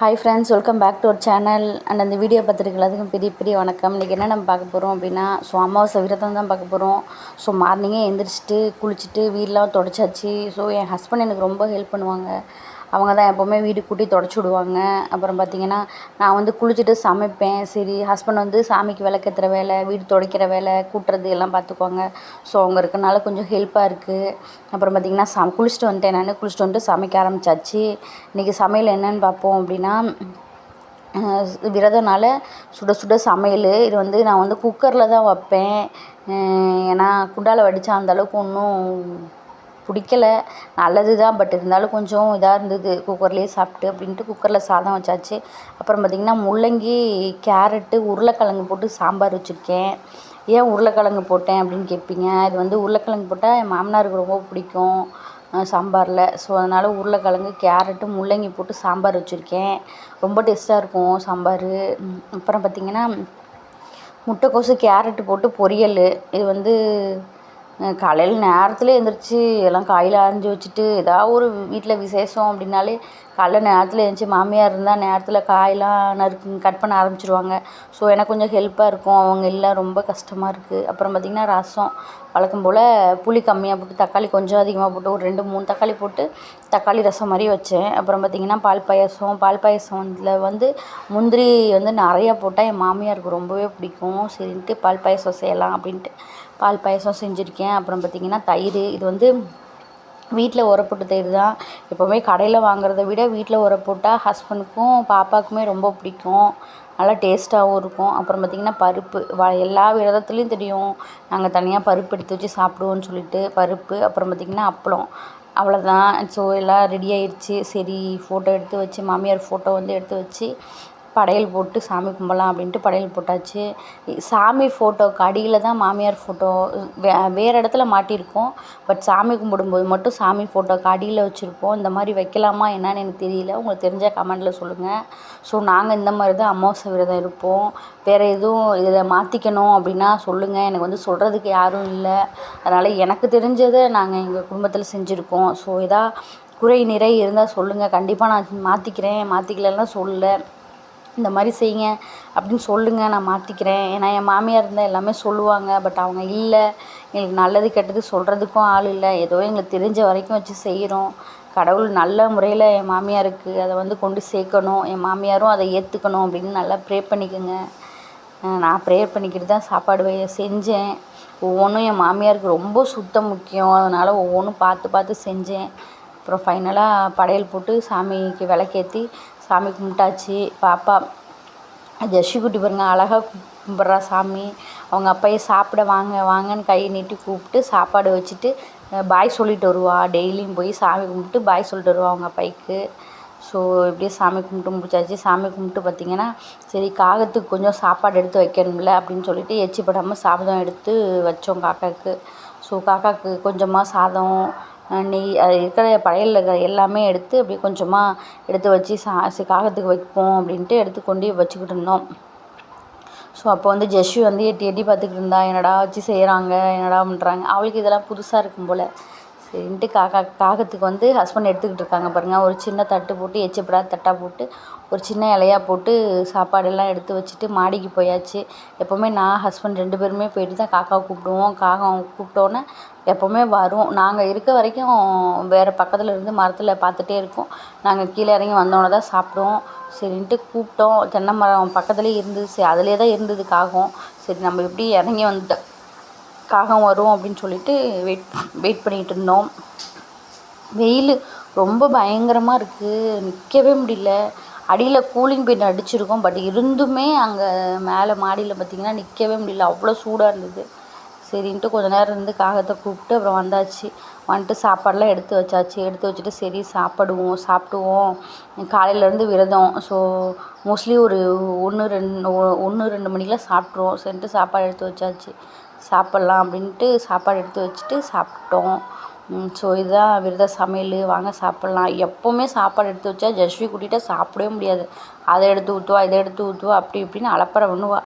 Hi friends welcome back to our channel and அந்த video பார்த்துருக்க பெரிய பெரிய வணக்கம். இன்றைக்கி என்ன நம்ம பார்க்க போகிறோம் அப்படின்னா ஸோ அமாவாசை விரதம் தான் பார்க்க போகிறோம் ஸோ மார்னிங்கே எந்திரிச்சிட்டு குளிச்சுட்டு வீடெலாம் தொடச்சாச்சு. ஸோ என் ஹஸ்பண்ட் எனக்கு ரொம்ப ஹெல்ப் பண்ணுவாங்க. அவங்க தான் எப்போவுமே வீடு கூட்டி தொடச்சி விடுவாங்க. அப்புறம் பார்த்திங்கன்னா நான் வந்து குளிச்சுட்டு சமைப்பேன். சரி ஹஸ்பண்ட் வந்து சாமிக்கு விளக்கேற்றுற வேலை வீடு துடைக்கிற வேலை கூட்டுறது எல்லாம் பார்த்துக்குவாங்க ஸோ அவங்க இருக்கனால கொஞ்சம் ஹெல்ப்பாக இருக்குது அப்புறம் பார்த்திங்கன்னா ச குளிச்சுட்டு வந்துட்டேன் நான். குளிச்சுட்டு வந்துட்டு சமைக்க ஆரம்பிச்சாச்சு. இன்றைக்கி சமையல் என்னென்னு பார்ப்போம் அப்படின்னா விரதனால சுட சுட சமையல். இது வந்து நான் வந்து குக்கரில் தான் வைப்பேன். ஏன்னா குண்டாவில் வடித்தா அந்தளவுக்கு ஒன்றும் பிடிக்கல. நல்லது தான் பட் இருந்தாலும் கொஞ்சம் இதாக இருந்தது. குக்கர்லேயே சாப்பிட்டு அப்படின்ட்டு குக்கரில் சாதம் வச்சாச்சு. அப்புறம் பார்த்திங்கன்னா முள்ளங்கி கேரட்டு உருளைக்கிழங்கு போட்டு சாம்பார் வச்சுருக்கேன். ஏன் உருளைக்கிழங்கு போட்டேன் அப்படின்னு கேட்பீங்க? இது வந்து உருளைக்கிழங்கு போட்டால் என் மாமனாருக்கு ரொம்ப பிடிக்கும் சாம்பாரில். ஸோ அதனால் உருளைக்கிழங்கு கேரட்டு முள்ளங்கி போட்டு சாம்பார் வச்சுருக்கேன். ரொம்ப டேஸ்ட்டாக இருக்கும் சாம்பார். அப்புறம் பார்த்திங்கன்னா முட்டைக்கோசு கேரட்டு போட்டு பொரியல். இது வந்து காலையில் நேரத்தில் எழுந்திரிச்சி எல்லாம் காயில் அரிஞ்சு வச்சுட்டு ஏதாவது ஒரு வீட்டில் விசேஷம் அப்படின்னாலே காலைல நேரத்தில் எழுந்திரிச்சி மாமியார் இருந்தால் நேரத்தில் காயெல்லாம் நறுக்கு கட் பண்ண ஆரம்பிச்சிருவாங்க. ஸோ எனக்கு கொஞ்சம் ஹெல்ப்பாக இருக்கும். அவங்க இல்லை ரொம்ப கஷ்டமாக இருக்குது அப்புறம் பார்த்திங்கன்னா ரசம். வழக்கம் போல் புளி கம்மியாக போட்டு தக்காளி கொஞ்சம் அதிகமாக போட்டு ஒரு ரெண்டு மூணு தக்காளி போட்டு தக்காளி ரசம் மாதிரி வச்சேன். அப்புறம் பார்த்திங்கன்னா பால் பாயாசம். பால் பாயாசத்தில் வந்து முந்திரி வந்து நிறையா போட்டால் என் மாமியாருக்கு ரொம்பவே பிடிக்கும். சரின்ட்டு பால் பாயாசம் செய்யலாம் அப்படின்ட்டு. பால் பாயசம் செஞ்சுருக்கேன். அப்புறம் பார்த்திங்கன்னா தயிர். இது வந்து வீட்டில் உரப்போட்டு தயிர் தான். எப்போவுமே கடையில் வாங்குறத விட வீட்டில் உர போட்டால் ஹஸ்பண்டுக்கும் பாப்பாவுக்குமே ரொம்ப பிடிக்கும். நல்லா டேஸ்ட்டாகவும் இருக்கும். அப்புறம் பார்த்திங்கன்னா பருப்பு. வ எல்லா விரதத்துலேயும் தெரியும். நாங்கள் தனியாக பருப்பு எடுத்து வச்சு சாப்பிடுவோன்னு சொல்லிட்டு பருப்பு அப்புறம் பார்த்திங்கன்னா அப்பளம். அவ்வளோதான் ஸோ எல்லாம் ரெடி ஆயிடுச்சு சரி ஃபோட்டோ எடுத்து வச்சு மாமியார் ஃபோட்டோ வந்து எடுத்து வச்சு படையல் போட்டு சாமி கும்பிட்லாம் அப்படின்ட்டு படையல் போட்டாச்சு. சாமி ஃபோட்டோவுக்கு அடியில் தான் மாமியார் ஃபோட்டோ வே வேறு இடத்துல மாட்டியிருக்கோம். பட் சாமி கும்பிடும்போது மட்டும் சாமி ஃபோட்டோவுக்கு அடியில் வச்சுருப்போம். இந்த மாதிரி வைக்கலாமா என்னன்னு எனக்கு தெரியல. உங்களுக்கு தெரிஞ்சால் கமெண்டில் சொல்லுங்கள் ஸோ நாங்கள் இந்த மாதிரி தான் அமாவாசை விரதம் இருப்போம். வேறு எதுவும் இதில் மாற்றிக்கணும் அப்படின்னா சொல்லுங்கள் எனக்கு வந்து சொல்கிறதுக்கு யாரும் இல்லை. அதனால் எனக்கு தெரிஞ்சதை நாங்கள் எங்கள் குடும்பத்தில் செஞ்சுருக்கோம். ஸோ எதா குறை நிறை இருந்தால் சொல்லுங்கள் கண்டிப்பாக நான் மாற்றிக்கிறேன் மாற்றிக்கலன்னா சொல்லலை. இந்த மாதிரி செய்யுங்க அப்படின்னு சொல்லுங்கள் நான் மாற்றிக்கிறேன் ஏன்னா என் மாமியார் இருந்தால் எல்லாமே சொல்லுவாங்க. பட் அவங்க இல்லை. எங்களுக்கு நல்லது கெட்டது சொல்கிறதுக்கும் ஆள் இல்லை. ஏதோ எங்களுக்கு தெரிஞ்ச வரைக்கும் வச்சு செய்கிறோம் கடவுள் நல்ல முறையில் என் மாமியாருக்கு அதை வந்து கொண்டு சேர்க்கணும். என் மாமியாரும் அதை ஏற்றுக்கணும் அப்படின்னு நல்லா ப்ரே பண்ணிக்கோங்க. நான் ப்ரேயர் பண்ணிக்கிட்டு தான் சாப்பாடு வை செஞ்சேன். ஒவ்வொன்றும் என் மாமியாருக்கு ரொம்ப சுத்தம் முக்கியம். அதனால் ஒவ்வொன்றும் பார்த்து பார்த்து செஞ்சேன். அப்புறம் ஃபைனலாக படையல் போட்டு சாமிக்கு விளக்கேற்றி சாமி கும்பிட்டாச்சு. பாப்பா ஜெஷி குட்டி பாருங்கள் அழகாக கும்பிட்றா சாமி. அவங்க அப்பையை சாப்பிட வாங்க வாங்கன்னு கையை நீட்டி கூப்பிட்டு சாப்பாடு வச்சுட்டு பாய் சொல்லிட்டு வருவா. டெய்லியும் போய் சாமி கும்பிட்டு பாய் சொல்லிட்டு வருவா அவங்க அப்பாய்க்கு. ஸோ இப்படியே சாமி கும்பிட்டு முடிச்சாச்சு. சாமி கும்பிட்டு பார்த்திங்கன்னா சரி காகத்துக்கு கொஞ்சம் சாப்பாடு எடுத்து வைக்கணும்ல அப்படின்னு சொல்லிட்டு எச்சிப்படாமல் சாதம் எடுத்து வச்சோம் காக்காவுக்கு ஸோ காக்காவுக்கு கொஞ்சமாக சாதம் நெய் அது இருக்கிற படையலில் இருக்கிற எல்லாமே எடுத்து அப்படியே கொஞ்சமாக எடுத்து வச்சு சா காகத்துக்கு வைப்போம் அப்படின்ட்டு எடுத்து கொண்டு வச்சுக்கிட்டு இருந்தோம். ஸோ அப்போ வந்து ஜெஷ்ஷு வந்து எட்டி எட்டி பார்த்துக்கிட்டு இருந்தா என்னடா வச்சு செய்கிறாங்க என்னடா பண்ணுறாங்க அவளுக்கு இதெல்லாம் புதுசாக இருக்கும் போல். சரின்ட்டு காக்கா காகத்துக்கு வந்து ஹஸ்பண்ட் எடுத்துக்கிட்டு இருக்காங்க பாருங்கள் ஒரு சின்ன தட்டு போட்டு எச்சப்படாத தட்டாக போட்டு ஒரு சின்ன இலையா போட்டு சாப்பாடெல்லாம் எடுத்து வச்சுட்டு மாடிக்கு போயாச்சு. எப்போவுமே நான் ஹஸ்பண்ட் ரெண்டு பேருமே போயிட்டு தான் காக்காவை கூப்பிடுவோம். காகம் கூப்பிட்டோன்னே எப்போவுமே வரும் நாங்கள் இருக்க வரைக்கும் வேறு பக்கத்தில் இருந்து மரத்தில் பார்த்துட்டே இருக்கோம். நாங்கள் கீழே இறங்கி வந்தோன்னே தான் சாப்பிடுவோம். சரின்ட்டு கூப்பிட்டோம். தென்னை மரம் பக்கத்துலேயே இருந்தது சரி அதிலே தான் இருந்தது காகம். சரி நம்ம எப்படி இறங்கி வந்துட்டோம். காகம் வரும் அப்படின்னு சொல்லிட்டு வெயிட் வெயிட் பண்ணிகிட்டு இருந்தோம். வெயில் ரொம்ப பயங்கரமாக இருக்குது நிற்கவே முடியல. அடியில் கூலிங் பெயிண்ட் அடிச்சிருக்கோம். பட் இருந்துமே அங்கே மேலே மாடியில் பார்த்திங்கன்னா நிற்கவே முடியல. அவ்வளோ சூடாக இருந்தது. சரின்ட்டு கொஞ்ச நேரம் இருந்து காகத்தை கூப்பிட்டு அப்புறம் வந்தாச்சு. வந்துட்டு சாப்பாடெலாம் எடுத்து வச்சாச்சு. எடுத்து வச்சுட்டு சரி சாப்பிடுவோம் சாப்பிடுவோம். காலையிலேருந்து விரதம். ஸோ மோஸ்ட்லி ஒரு ஒன்று ரெண்டு ஒன்று ரெண்டு மணிக்கெலாம் சாப்பிட்ருவோம் சரின்ட்டு சாப்பாடு எடுத்து வச்சாச்சு. சாப்பிட்லாம் அப்படின்ட்டு சாப்பாடு எடுத்து வச்சுட்டு சாப்பிட்டோம். ஸோ இதுதான் விரத சமையல். வாங்க சாப்பிட்லாம். எப்போவுமே சாப்பாடு எடுத்து வச்சா ஜஸ்வி கூட்டிகிட்டு சாப்பிடவே முடியாது. அதை எடுத்து ஊற்றுவா இதை எடுத்து ஊற்றுவா அப்படி இப்படின்னு அலப்பறை பண்ணுவா.